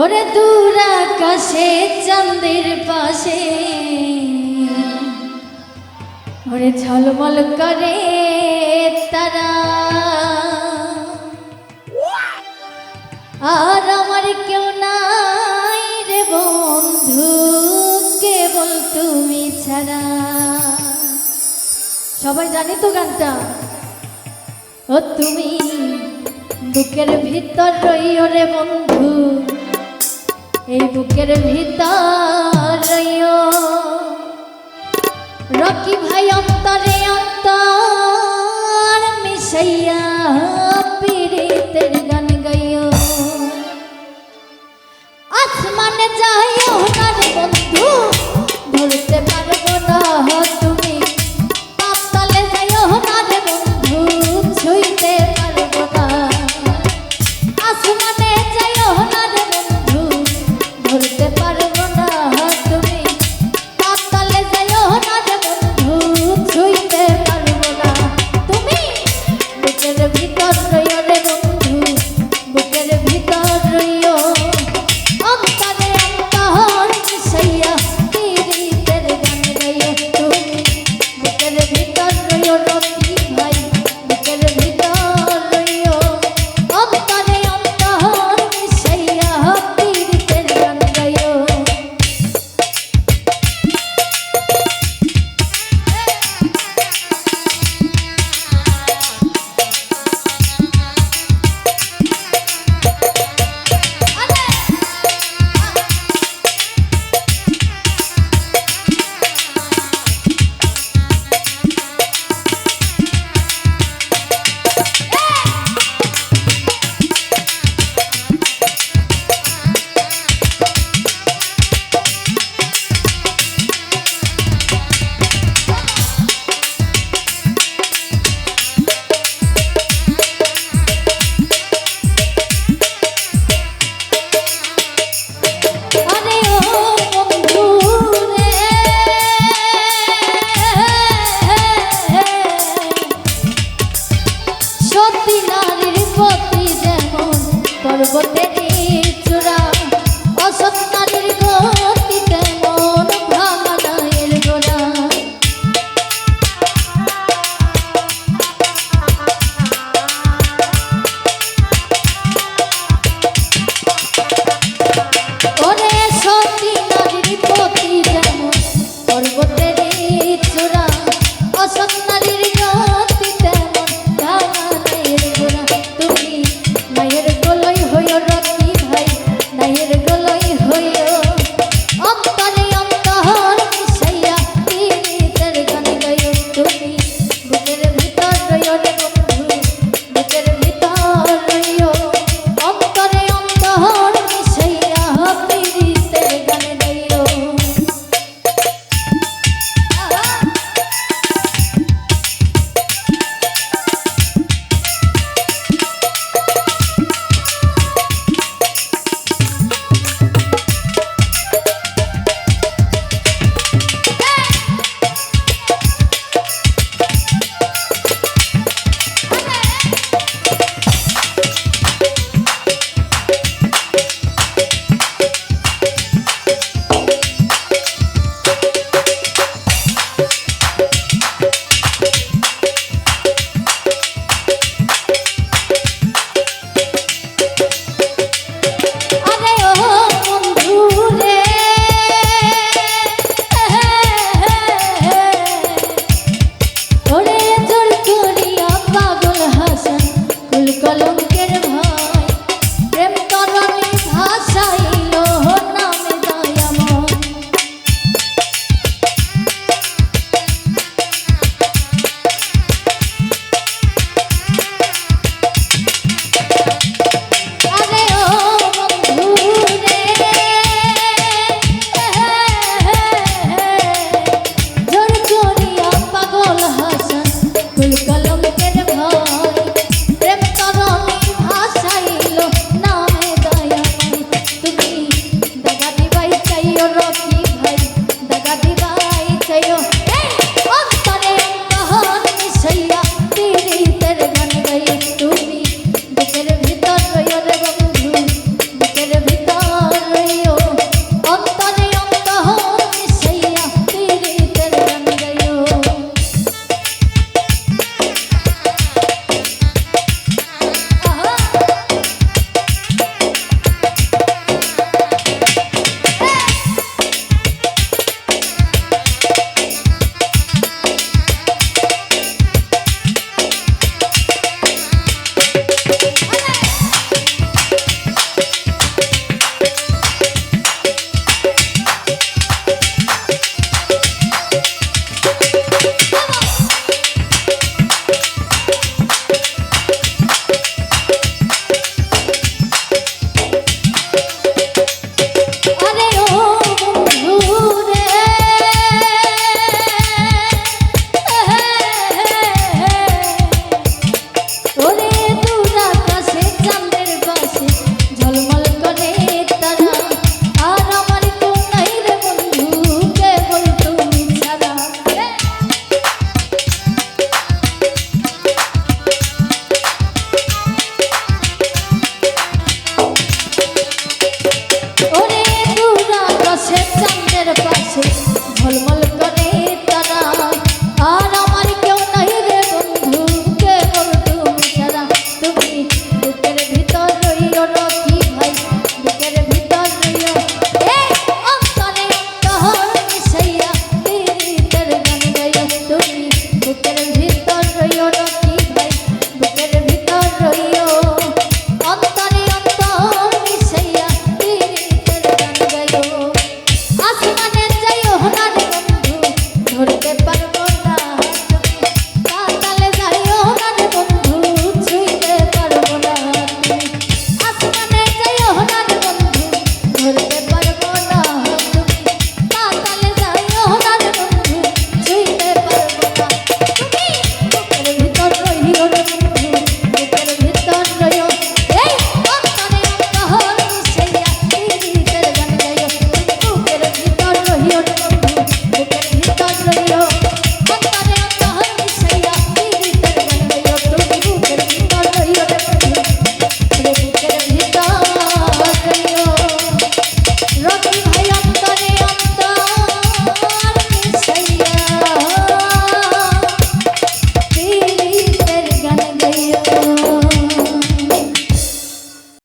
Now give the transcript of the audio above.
ওরে দূর আকাশে, চাঁদের পাশে। ওরে ঝলমল করে তারা। আর আমার কেউ নাই রে বন্ধু, কেবল তুমি ছাড়া। সবাই জানি তো গানটা? ও তুমি, বুকের ভিতর রইও রে বন্ধু। এই বুকের ভিতর রকি ভাই অন্তরে অন্তর মিশাইয়া পীড়িতের গান রইও রে